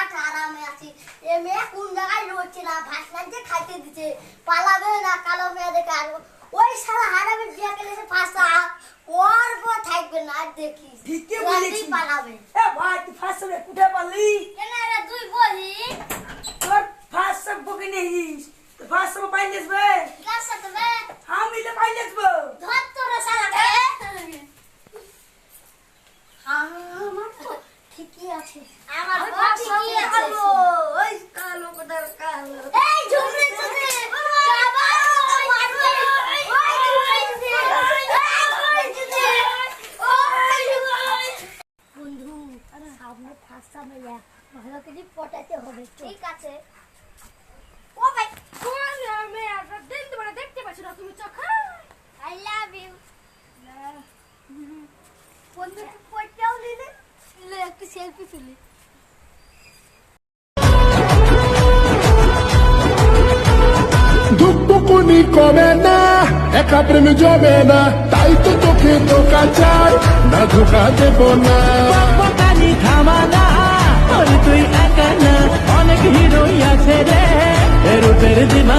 আরামে আছি এ মেয়ে কোন জায়গায় রয়েছে না ভাসমান যে খাইতে দিছে পালাবে। না কালো মেয়ে দেখে আর ওই সারা হারামে বিয়া কেলে সে ফাঁসা ওর পর থাকবে না আর দেখি ঠিকই পালাবে এ ভাই তুই ফার্স্ট সাবে কুঠে পালি কেন রে দুই বলি তোর সাব বকে নিস তো ফার্স্ট সাব পাই যাবে গাছ সাথে বে আমি তো পাই যাব ধর তোরা সারা আমার তো ঠিকই আছে আমার ঠিকই আছে ওই কালো কোটার কালো এই ঝুমরে ঝুমরে বাবা মারবে ওই ঝুমরে বন্ধু সামনে ফার্স্ট সামনে ভালো করে পটাতে হবে ঠিক আছে। ও ভাই দেখতে পাচ্ছ না তুমি চোখা। আই লাভ ইউ বন্ধু একটু সেলফি তুলি। দুপুকুনি কমে না একা প্রেম জমে না তাই তো তোকে ধোকা চাই না ধোকা দেব না। থামানা ওর তুই একা না অনেক হিরোই আছে রে এর উপর দিমা